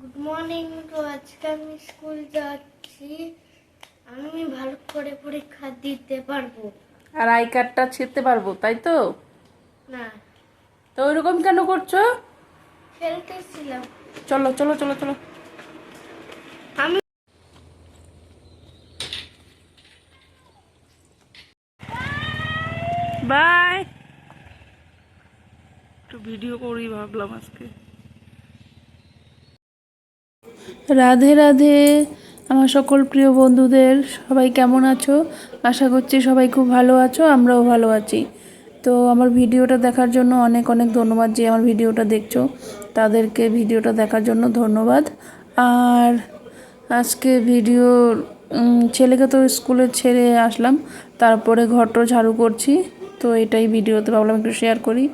Good morning তো আজকে আমি স্কুল যাচ্ছি। আমি ভালো করে পরীক্ষা দিতে পারব। আর আই কার্ডটা ছিঁড়তে পারব তাই তো? না। তো ওইরকম কেন করছ? খেলতেছিলাম চলো চলো চলো চলো। আমি বাই একটু ভিডিও করি ভাবলাম আজকে। রাধে রাধে। আমার সকল প্রিয় বন্ধুদের, সবাই কেমন আছো? আশা করছি সবাই খুব ভালো আছো, আমরাও ভালো আছি। তো আমার ভিডিওটা দেখার জন্য অনেক অনেক ধন্যবাদ যে আমার ভিডিওটা দেখছ। তাদেরকে ভিডিওটা দেখার জন্য ধন্যবাদ। আর আজকে ভিডিও ছেলেকে তো স্কুলে ছেড়ে আসলাম, তারপরে ঘরটো ঝাড়ু করছি। তো এটাই ভিডিওতে ভাবলাম একটু শেয়ার করি।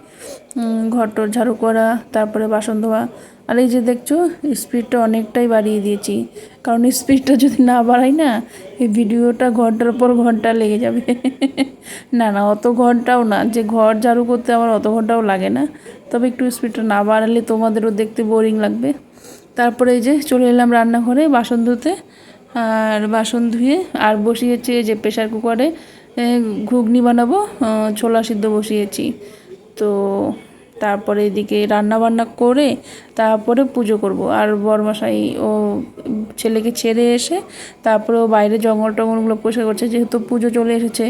ঘরটোর ঝাড়ু করা, তারপরে বাসন ধোয়া। আর এই যে দেখছ স্পিডটা অনেকটাই বাড়িয়ে দিয়েছি। কারণ স্পিডটা যদি না বাড়াই না, এই ভিডিওটা ঘণ্টার পর ঘণ্টা লেগে যাবে। না না, অত ঘন্টাও না। যে ঘর ঝাড়ু করতে আমার অত ঘন্টাও লাগে না। তবে একটু স্পিডটা না বাড়ালে তোমাদেরও দেখতে বোরিং লাগবে। তারপরে এই যে চলে এলাম রান্নাঘরে বাসন ধুতে। আর বাসন ধুয়ে আর বসিয়েছি যে প্রেশার কুকারে ঘুগনি বানাবো ছোলা সিদ্ধ বসিয়েছি। তো তারপরে এদিকে রান্না বান্না করে তারপরে পুজো করব। আর বরমশাই, ও ছেলেকে ছেড়ে এসে তারপরে ও বাইরে জঙ্গল টঙ্গলগুলো পরিষ্কার করছে। যেহেতু পুজো চলে এসেছে,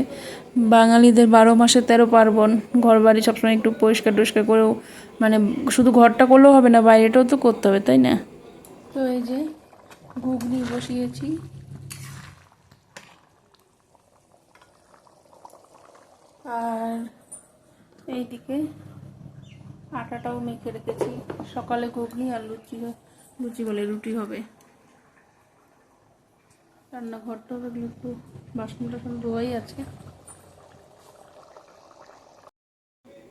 বাঙালিদের বারো মাসে তেরো পার্বণ ঘর বাড়ি সবসময় একটু পরিষ্কার টরিষ্কার করেও মানে শুধু ঘরটা করলেও হবে না, বাইরেটাও তো করতে হবে, তাই না? তো এই যে ঘুগনি বসিয়েছি। আর এইদিকে আটাটাও মেখে রেখেছি। সকালে ঘুগনি আর লুচি লুচি বলে রুটি হবে। রান্নাঘরটা একটু বাসন টাসন ধোয়াই আছে।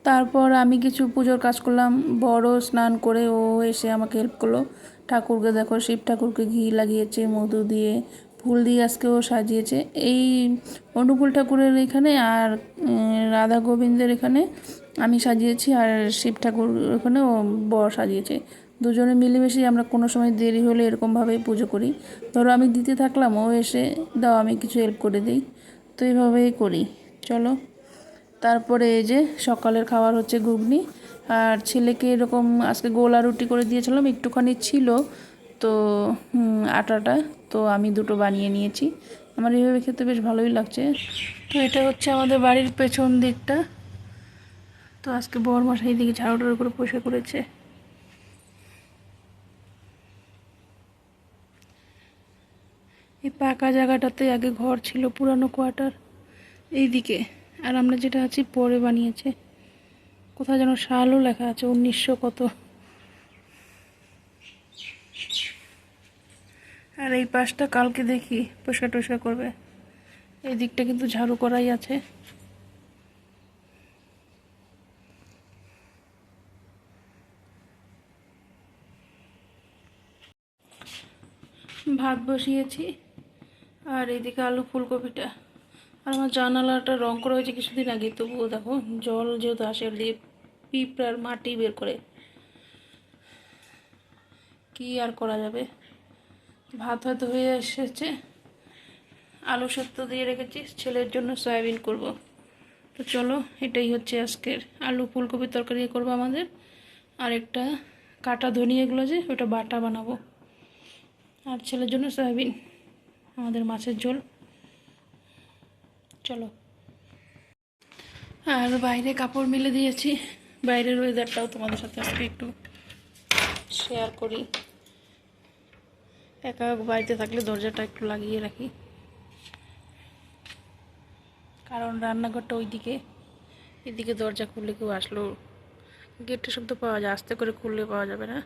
তারপর আমি কিছু পুজোর কাজ করলাম। বড় স্নান করে ও এসে আমাকে হেল্প করল। ঠাকুরকে দেখো, শিব ঠাকুরকে ঘি লাগিয়েছে, মধু দিয়ে ফুল দিয়ে আজকেও সাজিয়েছে। এই অনুকূল ঠাকুরের এখানে আর রাধা গোবিন্দের এখানে আমি সাজিয়েছি আর শিব ঠাকুর ওখানে ও বর সাজিয়েছে। দুজনে মিলেমিশে আমরা কোনো সময় দেরি হলে এরকমভাবেই পুজো করি। ধরো আমি দিতে থাকলাম, ও এসে দাও আমি কিছু হেল্প করে দিই। তো এইভাবেই করি। চলো। তারপরে এই যে সকালের খাবার হচ্ছে ঘুগনি। আর ছেলেকে এরকম আজকে গোলা রুটি করে দিয়েছিলাম, একটুখানি ছিল। তো আটাটা। তো আমি দুটো বানিয়ে নিয়েছি। আমার এইভাবে খেতে বেশ ভালোই লাগছে। তো এটা হচ্ছে আমাদের বাড়ির পেছন দিকটা। তো আজকে বর মশাই দিকে ঝাড়ুটার করে পরিষ্কার করেছে এই পাকা জায়গাটাতে আগে ঘর ছিল, পুরানো কোয়ার্টার। এইদিকে। আর আমরা যেটা আছি, পরে বানিয়েছে। কোথাও যেন সালও লেখা আছে, উনিশশো কত। আর এই পাশটা কালকে দেখি, পরিষ্কার টরিষ্কার করবে। এই দিকটা কিন্তু ঝাড়ু করাই আছে। ভাত বসিয়েছি, আর এইদিকে আলু ফুলকপিটা। আর আমার জানালাটা রং করা হয়েছে কিছুদিন আগে, তবুও দেখো, জল যেহেতু আসে দিয়ে পিঁপড়ার মাটি বের করে। কি আর করা যাবে? ভাত হয়তো হয়ে এসেছে। আলু সেদ্ধ দিয়ে রেখেছি। ছেলের জন্য সয়াবিন করব। তো চলো, এটাই হচ্ছে আজকের আলু ফুলকপির তরকারি করব আমাদের। আর একটা কাটা ধনিয়া এগুলো যে, ওটা বাটা বানাবো। আর ছেলের জন্য সয়াবিন, আমাদের মাছের ঝোল। চলো। আর বাইরে কাপড় মেলে দিয়েছি। বাইরের ওয়েদারটাও তোমাদের সাথে আজকে একটু শেয়ার করি। একা বাড়িতে থাকলে দরজাটা একটু লাগিয়ে রাখি। কারণ রান্নাঘরটা ওইদিকে, এদিকে দরজা খুললে কেউ আসলো। গেটের শব্দ পাওয়া যায়, আস্তে করে খুললে পাওয়া যাবে না।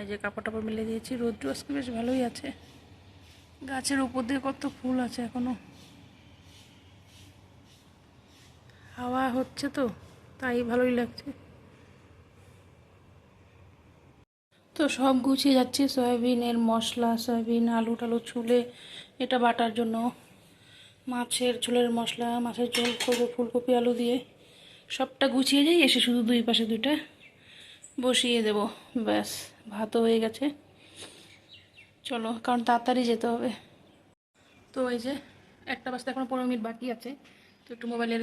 এই যে কাপড় টাপড় মেলে দিয়েছি, রোদ্রু আজকে বেশ ভালোই আছে। গাছের উপর দিয়ে কত ফুল আছে এখনও। হাওয়া হচ্ছে তো, তাই ভালোই লাগছে। তো সব গুছিয়ে যাচ্ছে সয়াবিনের মশলা, সয়াবিন, আলু টালু ছুলে এটা বাটার জন্য। মাছের ঝোলের মশলা, মাছের ঝোল করব ফুলকপি, আলু দিয়ে। সবটা গুছিয়ে যাই, এসে শুধু দুই পাশে দুইটা বসিয়ে দেব। ব্যাস, ভাতও হয়ে গেছে। চলো, কারণ তাড়াতাড়ি যেতে হবে। তো এই যে, একটা বাজতে এখন পনেরো মিনিট বাকি আছে। তো একটু মোবাইলের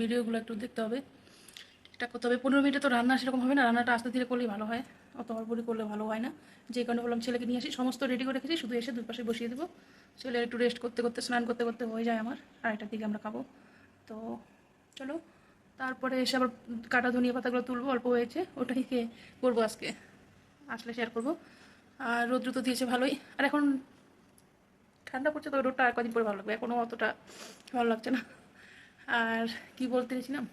ভিডিওগুলো একটু দেখতে হবে। ঠিকঠাক করতে হবে। পনেরো মিনিটে তো রান্না সেরকম হবে না, রান্নাটা আস্তে ধীরে করলেই ভালো হয়। অত হড়বড়ি করলে ভালো হয় না। যে কারণে বললাম, ছেলেকে নিয়ে আসি। সমস্ত রেডি করে রেখেছি, শুধু এসে দুই পাশে বসিয়ে দেবো। ছেলে একটু রেস্ট করতে করতে, স্নান করতে করতে হয়ে যায় আমার। আড়াইটার দিকে আমরা খাব। তো চলো, তারপরে এসে আবার কাটা ধনিয়া পাতাগুলো তুলবো, অল্প হয়েছে। ওটাই খেয়ে করব আজকে। আসলে শেয়ার করব। আর রৌদ্র তো দিয়েছে ভালোই। আর এখন ঠান্ডা পড়ছে তো রোদটা আর কদিন পরে ভালো লাগবে। এখনও অতটা ভালো লাগছে না। আর কি বলতে চাইছিলাম?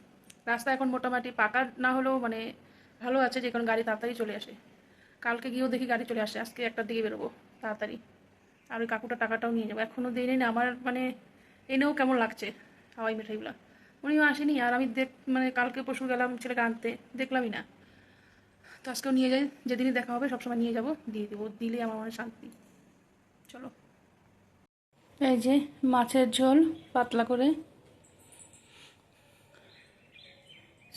রাস্তা এখন মোটামুটি পাকা, না হলেও মানে ভালো আছে যে কারণ গাড়ি তাড়াতাড়ি চলে আসে। কালকে গিয়েও দেখি গাড়ি চলে আসে, আজকে একটার দিকে বেরোবো তাড়াতাড়ি। আর ওই কাকুটা টাকাটাও নিয়ে যাব। এখনও দিয়ে না, আমার মানে এনেও কেমন লাগছে হাওয়াই মিঠাইগুলো। উনিও আসেনি, আর আমি দেখ মানে কালকে পরশু গেলাম ছেলেকে আনতে, দেখলামই না। তো আজকেও নিয়ে যাই, যেদিনই দেখা হবে সবসময় নিয়ে যাব, দিয়ে দেবো। দিলে আমার মনে শান্তি। চলো। এই যে মাছের ঝোল, পাতলা করে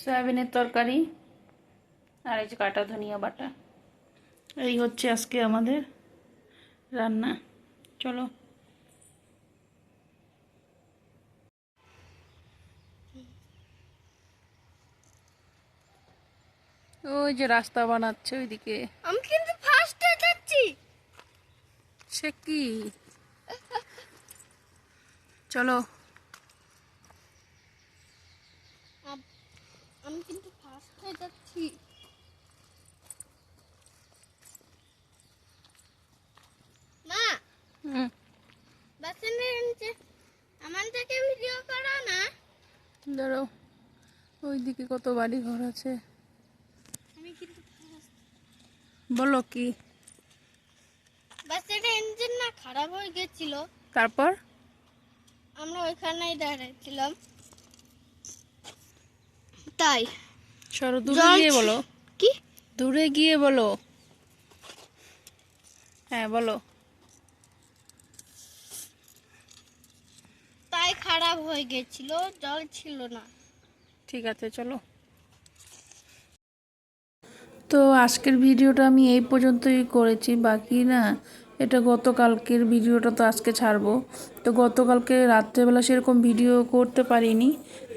সয়াবিনের তরকারি আর এই যে কাটা ধনিয়া বাটা। এই হচ্ছে আজকে আমাদের রান্না। চলো। ওই যে রাস্তা বানাচ্ছে ওইদিকে। আমি কিন্তু ফার্স্টে যাচ্ছি। সে কি? চলো। আমি কিন্তু ফার্স্টে যাচ্ছি। মা হুম। বাসনের নিচে আমার থেকে ভিডিও করো না। ধরো ওইদিকে কত বাড়ি ঘর আছে। আমি কিন্তু বলো কি? বাসের ইঞ্জিন না খারাপ হয়ে গেছিল। তারপর? আমরা ওইখানেই দাঁড়িয়েছিলাম তাই? সরো দূরে গিয়ে বলো। কি? দূরে গিয়ে বলো। হ্যাঁ বলো। তাই খারাপ হয়ে গেছিল জল ছিল না। ঠিক আছে চলো। তো আজকের ভিডিওটা আমি এই পর্যন্তই করেছি বাকি না এটা গতকালকের ভিডিওটা তো আজকে ছাড়বো। তো গতকালকে রাত্রেবেলা সেরকম ভিডিও করতে পারিনি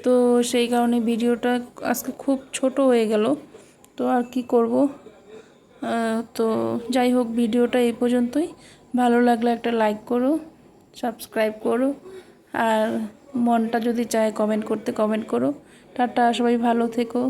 তো সেই কারণে ভিডিওটা আজকে খুব ছোট হয়ে গেল। তো আর কি করব? তো যাই হোক, ভিডিওটা এই পর্যন্তই। ভালো লাগলে একটা লাইক করো সাবস্ক্রাইব করো, আর মনটা যদি চায় কমেন্ট করতে কমেন্ট করো। টাটা, সবাই ভালো থেকো।